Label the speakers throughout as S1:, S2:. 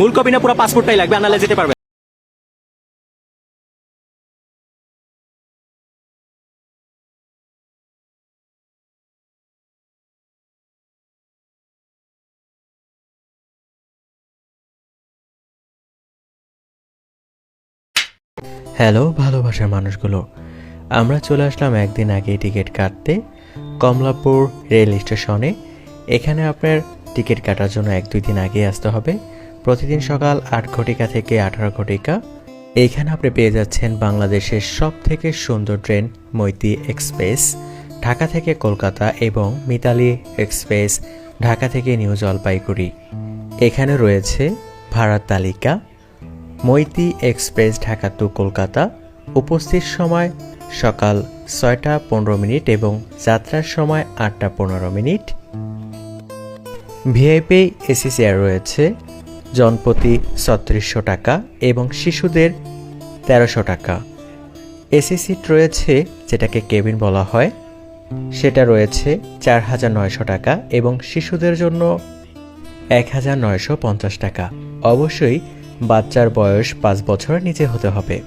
S1: মূল কপি না পুরো পাসপোর্টটাই লাগবে, আনালে যেতে পারবে।
S2: হ্যালো, ভালোবাসার মানুষগুলো। আমরা চলে আসলাম একদিন আগে টিকিট কাটতে কমলাপুর রেল স্টেশনে। এখানে আপনার টিকিট কাটার জন্য এক দুই দিন আগে আসতে হবে। প্রতিদিন সকাল আট ঘটিকা থেকে আঠারো ঘটিকা। এইখানে আপনি পেয়ে যাচ্ছেন বাংলাদেশের সব থেকে সুন্দর ট্রেন মৈতি এক্সপ্রেস, ঢাকা থেকে কলকাতা এবং মিতালি এক্সপ্রেস, ঢাকা থেকে নিউ জলপাইগুড়ি। এখানে রয়েছে ভাড়ার তালিকা, মৈতি এক্সপ্রেস ঢাকা টু কলকাতা, উপস্থিত সময় সকাল ছয়টা পনেরো মিনিট এবং যাত্রার সময় আটটা পনেরো মিনিট। ভিআইপি এসি চেয়ার রয়েছে জনপ্রতি ছত্রিশশো টাকা এবং শিশুদের তেরোশো টাকা। এসি সিট রয়েছে যেটাকে কেবিন বলা হয়। সেটা রয়েছে চার হাজার নয়শো টাকা এবং শিশুদের জন্য এক হাজার নয়শো পঞ্চাশ টাকা। অবশ্যই বাচ্চার বয়স পাঁচ বছরের নিচে হতে হবে।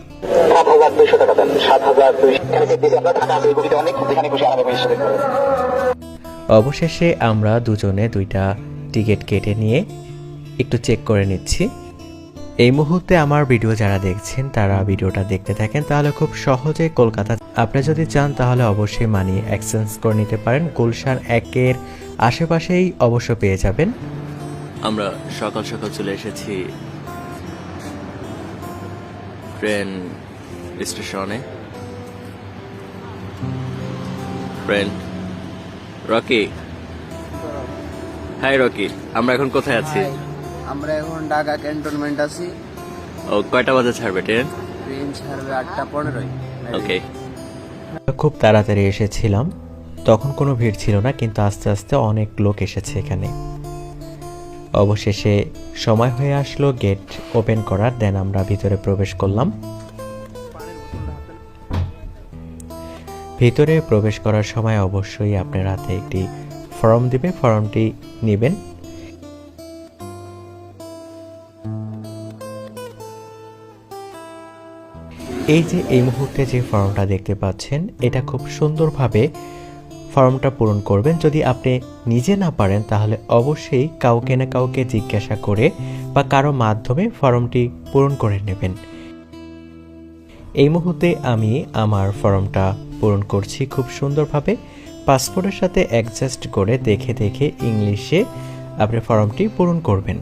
S2: অবশেষে আমরা দুজনে দুইটা টিকিট কেটে নিয়ে একটু চেক করে নিচ্ছি। এই মুহূর্তে আমার ভিডিও যারা দেখছেন তারা ভিডিওটা দেখতে থাকেন তাহলে খুব সহজে কলকাতা আপনি যদি চান তাহলে অবশ্যই মানি এক্সচেঞ্জ করে নিতে পারেন। গুলশান একের আশেপাশেই অবশ্য পেয়ে যাবেন। আমরা সকাল সকাল চলে এসেছি ট্রেন স্টেশনে। ট্রেন রকি হাই রকি আমরা এখন কোথায় আছি?
S3: হাই, আমরা এখন ঢাকা ক্যান্টনমেন্ট আছি।
S2: ও কয়টা বাজে ছাড়বে ট্রেন?
S3: ট্রেন ছাড়বে আটটা পনেরোই
S2: ওকে খুব তাড়াতাড়ি এসেছিলাম। তখন কোনো ভিড় ছিল না কিন্তু আস্তে আস্তে অনেক লোক এসেছে এখানে। অবশেষে সময় হয়ে আসলো গেট ওপেন করার দেন আমরা ভিতরে প্রবেশ করলাম। ভিতরে প্রবেশ করার সময় অবশ্যই আপনার হাতে একটি ফর্ম দিবে ফর্মটি নেবেন। এই যে, এই মুহূর্তে যে ফর্মটা দেখতে পাচ্ছেন, এটা খুব সুন্দরভাবে ফর্মটা পূরণ করবেন। যদি আপনি নিজে না পারেন, তাহলে অবশ্যই কাউকে না কাউকে জিজ্ঞাসা করে বা কারও মাধ্যমে ফর্মটি পূরণ করে নেবেন। এই মুহূর্তে আমি আমার ফর্মটা পূরণ করছি খুব সুন্দরভাবে। পাসপোর্টের সাথে অ্যাডজাস্ট করে দেখে দেখে ইংলিশে আপনি ফর্মটি পূরণ করবেন।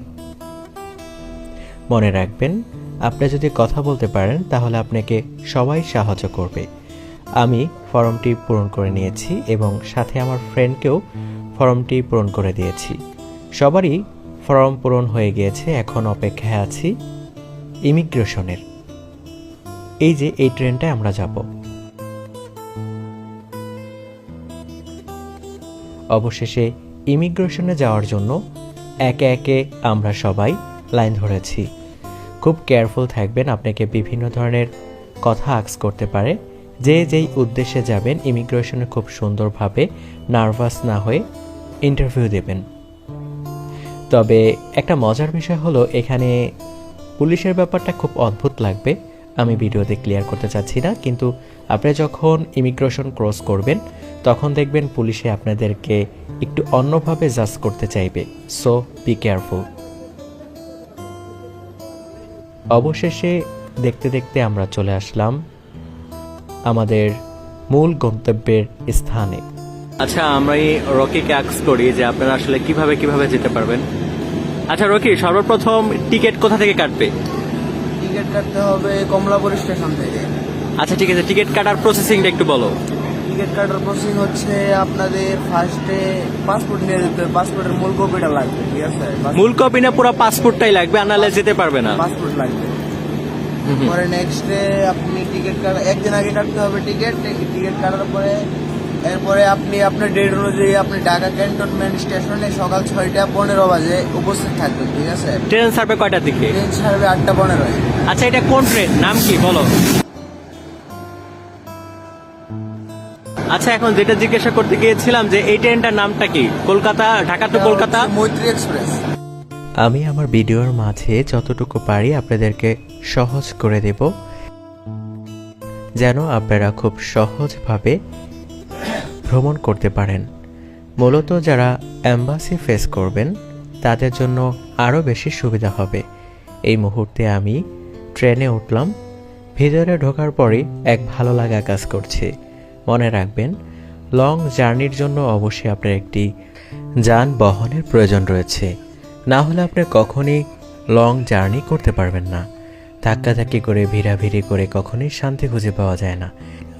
S2: মনে রাখবেন আপনি যদি কথা বলতে পারেন, তাহলে আপনাকে সবাই সাহায্য করবে। আমি ফর্মটি পূরণ করে নিয়েছি এবং সাথে আমার ফ্রেন্ডকেও ফর্মটি পূরণ করে দিয়েছি। সবারই ফর্ম পূরণ হয়ে গিয়েছে, এখন অপেক্ষায় আছি ইমিগ্রেশনের। এই যে, এই ট্রেনটায় আমরা যাব। অবশেষে ইমিগ্রেশনে যাওয়ার জন্য একে একে আমরা সবাই লাইন ধরেছি। খুব কেয়ারফুল থাকবেন, আপনাকে বিভিন্ন ধরনের কথা আক্স করতে পারে। যে যেই উদ্দেশ্যে যাবেন ইমিগ্রেশনে খুব সুন্দরভাবে নার্ভাস না হয়ে ইন্টারভিউ দেবেন। তবে একটা মজার বিষয় হলো, এখানে পুলিশের ব্যাপারটা খুব অদ্ভুত লাগবে। আমি ভিডিওতে ক্লিয়ার করতে চাচ্ছি না, কিন্তু আপনি যখন ইমিগ্রেশন ক্রস করবেন, তখন দেখবেন পুলিশে আপনাদেরকে একটু অন্যভাবে জাজ করতে চাইবে। সো বি কেয়ারফুল অবশেষে দেখতে দেখতে আমরা চলে আসলাম আমাদের মূল গন্তব্যের স্থানে।
S1: আচ্ছা আমরা এই রকিকে আক্স করি যে আপনারা আসলে কীভাবে কীভাবে যেতে পারবেন? আচ্ছা রকি সর্বপ্রথম টিকিট কোথা থেকে কাটবে?
S3: টিকিট কাটতে হবে কমলাপুর স্টেশন থেকে।
S1: আচ্ছা ঠিক আছে টিকিট কাটার প্রসেসিংটা একটু বলো।
S3: টিকিট কাটার প্রসেসিং হচ্ছে আপনাদের ফার্স্টে পাসপোর্ট নিয়ে যেতে হবে। পাসপোর্টের মূল কপিটা লাগবে ঠিক আছে?
S1: মূল কপি না পুরো পাসপোর্টটাই লাগবে আনালে যেতে পারবে না।
S3: পাসপোর্ট লাগবে। পরে নেক্সট ডে আপনি টিকিট কাটা একদিন আগে কাটতে হবে টিকিট টিকিট কাটার পরে এরপরে আপনি আপনার ডেট অনুযায়ী আপনি ঢাকা ক্যান্টনমেন্ট স্টেশনে সকাল ছয়টা পনেরো বাজে উপস্থিত থাকবেন ঠিক আছে?
S1: ট্রেন ছাড়বে কয়টার দিকে?
S3: ট্রেন ছাড়বে আটটা পনেরোয়।
S1: আচ্ছা এটা কোন ট্রেন নাম কি? বলো। আচ্ছা এখন যেটা জিজ্ঞাসা করতে গিয়েছিলাম যে এই ট্রেনটার নামটা কি? কলকাতা ঢাকা টু কলকাতা?
S3: মৈত্রী এক্সপ্রেস।
S2: আমি আমার ভিডিওর মাঝে যতটুকু পারি আপনাদেরকে সহজ করে দেব যেন আপনারা খুব সহজভাবে ভ্রমণ করতে পারেন। মূলত যারা অ্যাম্বাসি ফেস করবেন তাদের জন্য আরও বেশি সুবিধা হবে। এই মুহূর্তে আমি ট্রেনে উঠলাম ভিতরে ঢোকার পরই এক ভালো লাগা কাজ করছে। মনে রাখবেন, লং জার্নির জন্য অবশ্যই আপনার একটি যান বহনের প্রয়োজন রয়েছে। না হলে আপনি কখনই লং জার্নি করতে পারবেন না। ধাক্কাধাক্কি করে, ভিড়াভিড়ি করে কখনোই শান্তি খুঁজে পাওয়া যায় না।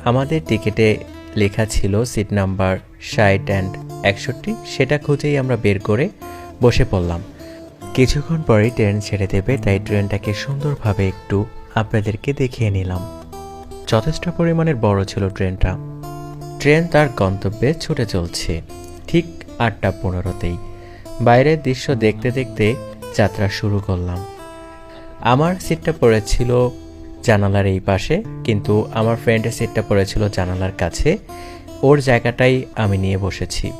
S2: আমাদের টিকিটে লেখা ছিল সিট নাম্বার ষাট অ্যান্ড একষট্টি, সেটা খুঁজেই আমরা বের করে বসে পড়লাম। কিছুক্ষণ পরেই ট্রেন ছেড়ে দেবে, তাই ট্রেনটাকে সুন্দরভাবে একটু আপনাদেরকে দেখিয়ে নিলাম। যথেষ্ট পরিমাণের বড় ছিল ট্রেনটা। ট্রেন তার গন্তব্যে ছুটে চলছে, ঠিক আটটা পনেরোতেই। বাইরের দৃশ্য দেখতে দেখতে যাত্রা শুরু করলাম। আমার সিটটা পড়েছিল জানালার এই পাশে, কিন্তু আমার ফ্রেন্ডের সিটটা পড়েছিল জানালার কাছে। ওর জায়গাটাই আমি নিয়ে বসেছি।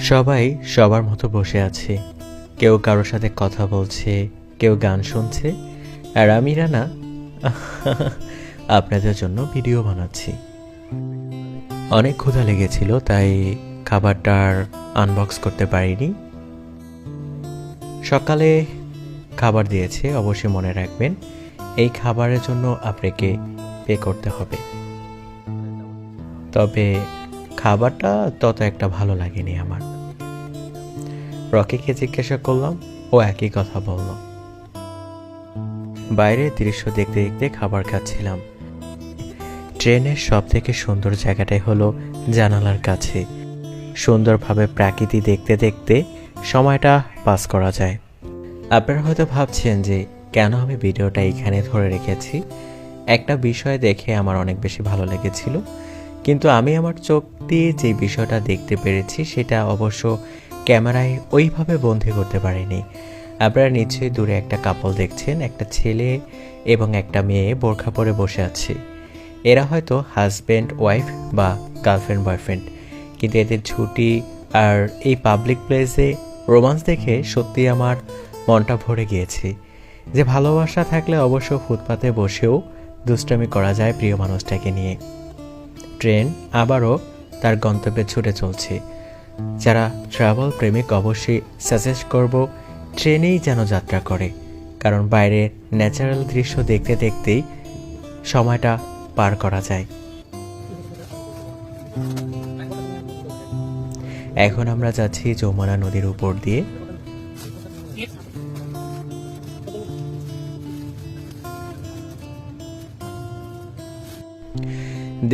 S2: সবাই সবার মতো বসে আছে। কেউ কারোর সাথে কথা বলছে, কেউ গান শুনছে, আর আমি রানা আপনাদের জন্য ভিডিও বানাচ্ছি। অনেক ক্ষুধা লেগেছিল, তাই খাবারটার আনবক্স করতে পারিনি। সকালে খাবার দিয়েছে, অবশ্যই মনে রাখবেন। এই খাবারের জন্য আপনাকে পে করতে হবে। তবে খাবারটা তত একটা ভালো লাগেনি আমার। রকিকে জিজ্ঞাসা করলাম, ও একই কথা বলল। বাইরের দৃশ্য দেখতে দেখতে খাবার খাচ্ছিলাম। ট্রেনের সব থেকে সুন্দর জায়গাটাই হলো জানালার কাছে। সুন্দরভাবে প্রাকৃতি দেখতে দেখতে সময়টা পাস করা যায়। আপনারা হয়তো ভাবছেন যে, কেন আমি ভিডিওটা এখানে ধরে রেখেছি? একটা বিষয় দেখে আমার অনেক বেশি ভালো লেগেছিল। কিন্তু আমি আমার চোখ দিয়ে যে বিষয়টা দেখতে পেরেছি, সেটা অবশ্য ক্যামেরায় ওইভাবে বন্দি করতে পারিনি। আপনারা নিশ্চয়ই দূরে একটা কাপল দেখছেন, একটা ছেলে এবং একটা মেয়ে বোরখা পরে বসে আছে। এরা হয়তো হাজব্যান্ড ওয়াইফ বা গার্লফ্রেন্ড বয়ফ্রেন্ড কিন্তু এদের ছুটি আর এই পাবলিক প্লেসে রোমান্স দেখে সত্যি আমার মনটা ভরে গিয়েছে। যে ভালোবাসা থাকলে অবশ্য ফুটপাতে বসেও দুষ্টামি করা যায় প্রিয় মানুষটাকে নিয়ে। ট্রেন আবারও তার গন্তব্যে ছুটে চলছে। যারা ট্রাভেল প্রেমিক অবশ্যই সাজেস্ট করব ট্রেনেই যেন যাত্রা করে। কারণ বাইরের ন্যাচারাল দৃশ্য দেখতে দেখতেই সময়টা পার করা যায়। এখন আমরা যাচ্ছি যমুনা নদীর উপর দিয়ে।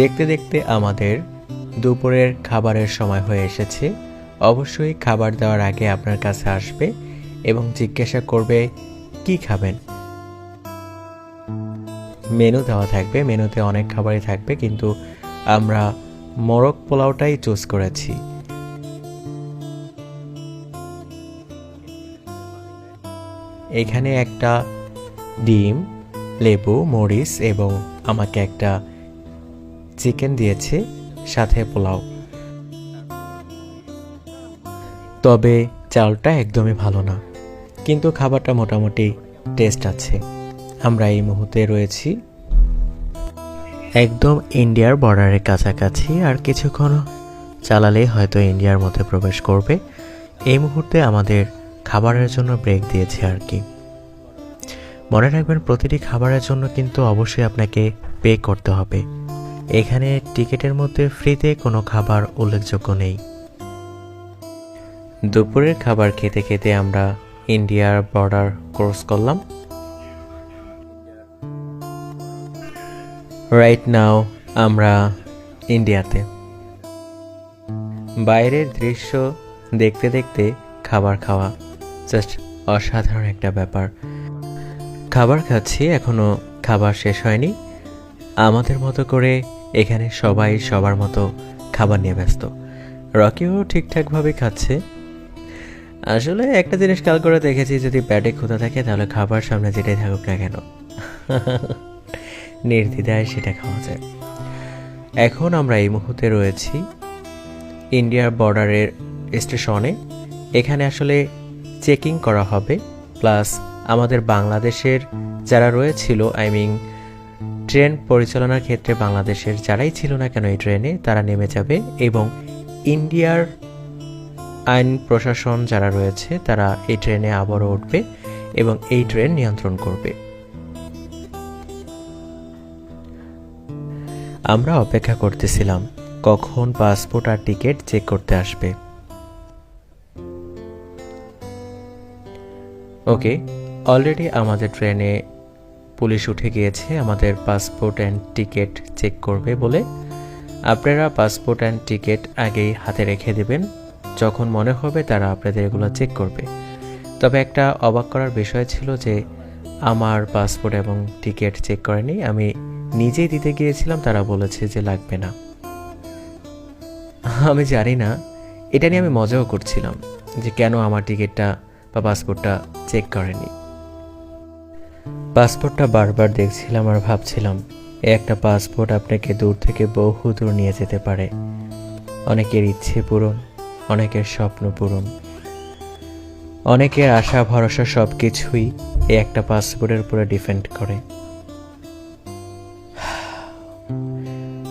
S2: দেখতে দেখতে আমাদের দুপুরের খাবারের সময় হয়ে এসেছে। অবশ্যই খাবার দেওয়ার আগে আপনার কাছে আসবে এবং জিজ্ঞাসা করবে, কি খাবেন? মেনু দেওয়া থাকবে, মেনুতে অনেক খাবারই থাকবে, কিন্তু আমরা মোরগ পোলাওটাই চুজ করেছি। এখানে একটা ডিম, লেবু, মরিচ এবং আমাকে একটা চিকেন দিয়েছে, সাথে পোলাও। তবে চালটা একদমই ভালো না, কিন্তু খাবারটা মোটামুটি টেস্ট আছে। আমরা এই মুহূর্তে রয়েছি একদম ইন্ডিয়ার বর্ডারের কাছাকাছি, আর কিছুক্ষণ চালালেই হয়তো ইন্ডিয়ার মধ্যে প্রবেশ করবে। এই মুহূর্তে আমাদের খাবারের জন্য ব্রেক দিয়েছে আর কি। মনে রাখবেন, প্রতিটি খাবারের জন্য কিন্তু অবশ্যই আপনাকে পে করতে হবে। এখানে টিকিটের মধ্যে ফ্রিতে কোনো খাবার উল্লেখযোগ্য নেই। দুপুরের খাবার খেতে খেতে আমরা ইন্ডিয়ার বর্ডার ক্রস করলাম। রাইট নাও আমরা ইন্ডিয়াতে বাইরের দৃশ্য দেখতে দেখতে খাবার খাওয়া জাস্ট অসাধারণ একটা ব্যাপার। খাবার খাচ্ছি, এখনও খাবার শেষ হয়নি। আমাদের মতো করে এখানে সবাই সবার মতো খাবার নিয়ে ব্যস্ত। রকিও ঠিকঠাকভাবে খাচ্ছে। আসলে একটা জিনিস কাল করে দেখেছি, যদি পেটে ক্ষুধা থাকে তাহলে খাবার সামনে যেটাই থাকুক না কেন। নির্দ্বিধায় সেটা খাওয়া যায়। এখন আমরা এই মুহূর্তে রয়েছি ইন্ডিয়ার বর্ডারের স্টেশনে। এখানে আসলে চেকিং করা হবে, প্লাস আমাদের বাংলাদেশের যারা রয়েছিল, আই মিন, ট্রেন পরিচালনার ক্ষেত্রে বাংলাদেশের যারাই ছিল না কেন এই ট্রেনে, তারা নেমে যাবে এবং ইন্ডিয়ার আইন প্রশাসন যারা রয়েছে, তারা এই ট্রেনে আবারও উঠবে এবং এই ট্রেন নিয়ন্ত্রণ করবে। আমরা অপেক্ষা করতেছিলাম কখন পাসপোর্ট আর টিকিট চেক করতে আসবে। ওকে, অলরেডি আমাদের ট্রেনে পুলিশ উঠে গিয়েছে, আমাদের পাসপোর্ট অ্যান্ড টিকিট চেক করবে বলে। আপনারা পাসপোর্ট অ্যান্ড টিকিট আগেই হাতে রেখে দেবেন, যখন মনে হবে তারা আপনাদের এগুলো চেক করবে। তবে একটা অবাক করার বিষয় ছিল যে, আমার পাসপোর্ট এবং টিকিট চেক করেনি, আমি নিজেই দিতে গিয়েছিলাম, তারা বলেছে যে লাগবে না। আমি জানি না, এটা নিয়ে আমি মজাও করছিলাম যে কেন আমার টিকিটটা বা পাসপোর্টটা চেক করেনি। পাসপোর্টটা বারবার দেখছিলাম আর ভাবছিলাম, এ একটা পাসপোর্ট আপনাকে দূর থেকে বহু দূর নিয়ে যেতে পারে। অনেকের ইচ্ছে পূরণ, অনেকের স্বপ্ন পূরণ। অনেকের আশা, ভরসা সব কিছুই একটা পাসপোর্টের উপরে ডিপেন্ড করে।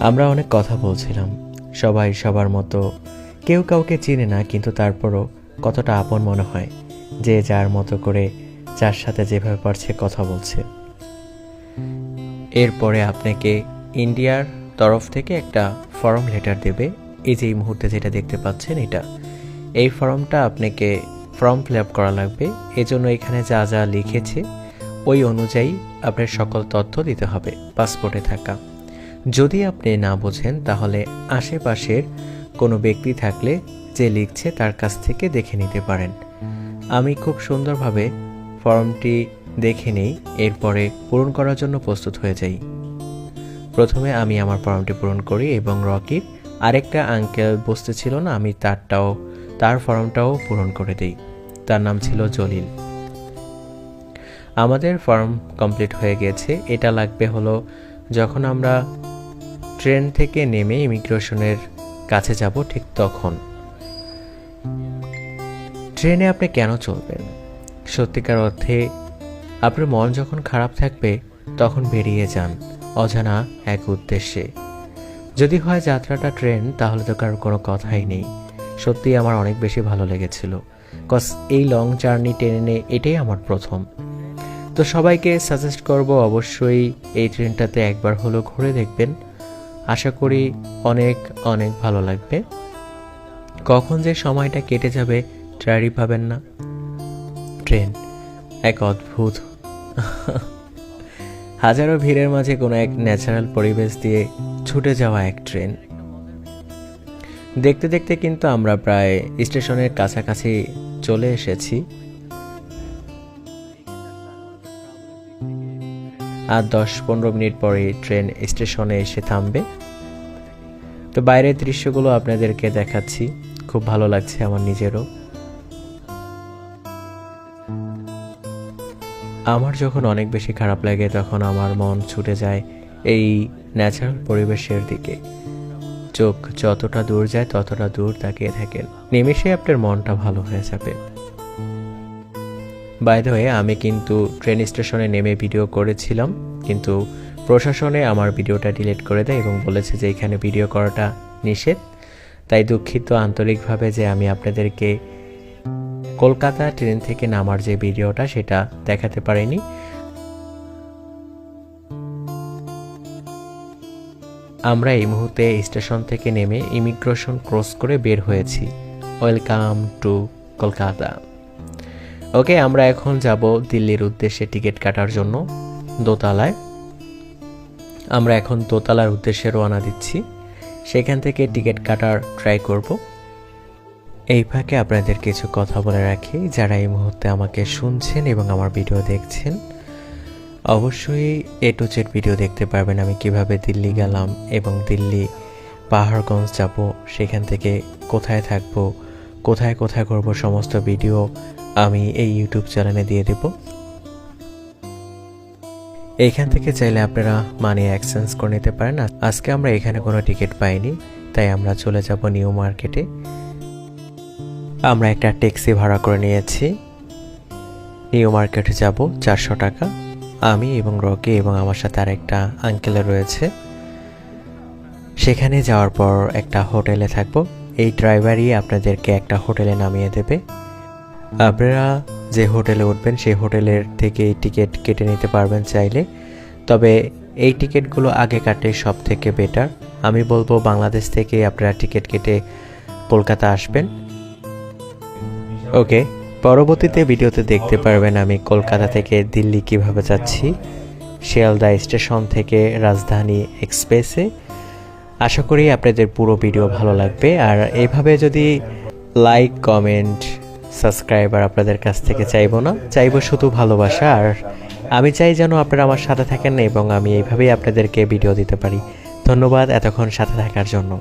S2: আমরা অনেক কথা বলছিলাম। সবাই সবার মতো। কেউ কাউকে চিনে না, কিন্তু তারপরও কতটা আপন মনে হয় যে যার মতো করে যার সাথে যেভাবে পারছে কথা বলছে। এরপরে আপনাকে ইন্ডিয়ার তরফ থেকে একটা ফর্ম লেটার দেবে। এই যে এই মুহূর্তে যেটা দেখতে পাচ্ছেন এটা। এই ফর্মটা আপনাকে ফর্ম ফিল আপ করা লাগবে। এজন্য এখানে যা যা লিখেছে, ওই অনুযায়ী আপনার সকল তথ্য দিতে হবে, পাসপোর্টে থাকা। যদি আপনি না বোঝেন, তাহলে আশেপাশের কোনো ব্যক্তি থাকলে যে লিখছে তার কাছ থেকে দেখে নিতে পারেন। আমি খুব সুন্দরভাবে ফর্মটি দেখে নেই, এরপরে পূরণ করার জন্য প্রস্তুত হয়ে যাই। প্রথমে আমি আমার ফর্মটি পূরণ করি এবং রকির আরেকটা আঙ্কেল বসতে ছিল না, আমি তারটাও, তার ফর্মটাও পূরণ করে দিই। তার নাম ছিল জলিল। আমাদের ফর্ম কমপ্লিট হয়ে গেছে। এটা লাগবে হলো যখন আমরা ট্রেন থেকে নেমে ইমিগ্রেশনের কাছে যাব ঠিক তখন। ট্রেনে আপনি কেন চলবেন? সত্যিকার অর্থে আপনার মন যখন খারাপ থাকবে, তখন বেরিয়ে যান, অজানা এক উদ্দেশ্যে। যদি হয় যাত্রাটা ট্রেন, তাহলে তো কারোর কোনো কথাই নেই। সত্যি আমার অনেক বেশি ভালো লেগেছিল কজ এই লং জার্নি ট্রেনে এটাই আমার প্রথম। তো সবাইকে সাজেস্ট করব অবশ্যই এই ট্রেনটাতে একবার হলো ঘুরে দেখবেন। আশা করি অনেক অনেক ভালো লাগবে। কখন যে সময়টা কেটে যাবে, ট্রায়ারই পাবেন না। ট্রেন, এক অদ্ভুত। হাজারো ভিড়ের মাঝে কোনো এক ন্যাচারাল পরিবেশ দিয়ে ছুটে যাওয়া এক ট্রেন। দেখতে দেখতে কিন্তু আমরা প্রায় স্টেশনের কাছাকাছি চলে এসেছি। আর দশ পনেরো মিনিট পরে ট্রেন স্টেশনে এসে থামবে। তো বাইরের দৃশ্যগুলো আপনাদেরকে দেখাচ্ছি। খুব ভালো লাগছে আমার নিজেরও। আমার যখন অনেক বেশি খারাপ লাগে তখন আমার মন ছুটে যায় এই ন্যাচারাল পরিবেশের দিকে। চোখ যতটা দূর যায় ততটা দূর তাকিয়ে থাকেন। নিমেষে আপনার মনটা ভালো হয়ে যাবে। বাইদ হয়ে আমি কিন্তু ট্রেন স্টেশনে নেমে ভিডিও করেছিলাম, কিন্তু প্রশাসনে আমার ভিডিওটা ডিলিট করে দেয় এবং বলেছে যে এখানে ভিডিও করাটা নিষেধ। তাই দুঃখিত আন্তরিকভাবে যে আমি আপনাদেরকে কলকাতা ট্রেন থেকে নামার যে ভিডিওটা সেটা দেখাতে পারিনি। আমরা এই মুহূর্তে স্টেশন থেকে নেমে ইমিগ্রেশন ক্রস করে বের হয়েছি। ওয়েলকাম টু কলকাতা ওকে, আমরা এখন যাব দিল্লির উদ্দেশ্যে টিকিট কাটার জন্য, দোতলায়। আমরা এখন দোতলার উদ্দেশ্যে রওনা দিচ্ছি। সেখান থেকে টিকিট কাটার ট্রাই করব। এই ফাঁকে আপনাদের কিছু কথা বলে রাখি। যারা এই মুহূর্তে আমাকে শুনছেন এবং আমার ভিডিও দেখছেন, অবশ্যই এ টু জেড ভিডিও দেখতে পারবেন। আমি কীভাবে দিল্লি গেলাম এবং দিল্লি পাহাড়গঞ্জ যাব, সেখান থেকে কোথায় থাকব কোথায় কোথায় করব সমস্ত ভিডিও আমি এই ইউটিউব চ্যানেলে দিয়ে দেব। এইখান থেকে চাইলে আপনারা মানি এক্সচেঞ্জ করে নিতে পারেন। আজকে আমরা এখানে কোনো টিকিট পাইনি, তাই আমরা চলে যাব নিউ মার্কেটে আমরা একটা ট্যাক্সি ভাড়া করে নিয়েছি। নিউ মার্কেটে যাব, চারশো টাকা। আমি এবং রকি এবং আমার সাথে আর একটা আঙ্কেলে রয়েছে। সেখানে যাওয়ার পর একটা হোটেলে থাকব। এই ড্রাইভারই আপনাদেরকে একটা হোটেলে নামিয়ে দেবে। আপনারা যে হোটেলে উঠবেন, সেই হোটেলের থেকে এই টিকিট কেটে নিতে পারবেন চাইলে। তবে এই টিকিটগুলো আগে কাটলে সব থেকে বেটার। আমি বলব, বাংলাদেশ থেকে আপনারা টিকিট কেটে কলকাতা আসবেন। ওকে, পরবর্তীতে ভিডিওতে দেখতে পারবেন আমি কলকাতা থেকে দিল্লি কীভাবে যাচ্ছি। শিয়ালদা স্টেশন থেকে রাজধানী এক্সপ্রেসে। আশা করি আপনাদের পুরো ভিডিও ভালো লাগবে। আর এইভাবে যদি লাইক কমেন্ট সাবস্ক্রাইবার আপনাদের কাছ থেকে চাইব না, চাইব শুধু ভালোবাসা। আর আমি চাই যেন আপনারা আমার সাথে থাকেন এবং আমি এইভাবেই আপনাদেরকে ভিডিও দিতে পারি। ধন্যবাদ এতক্ষণ সাথে থাকার জন্য।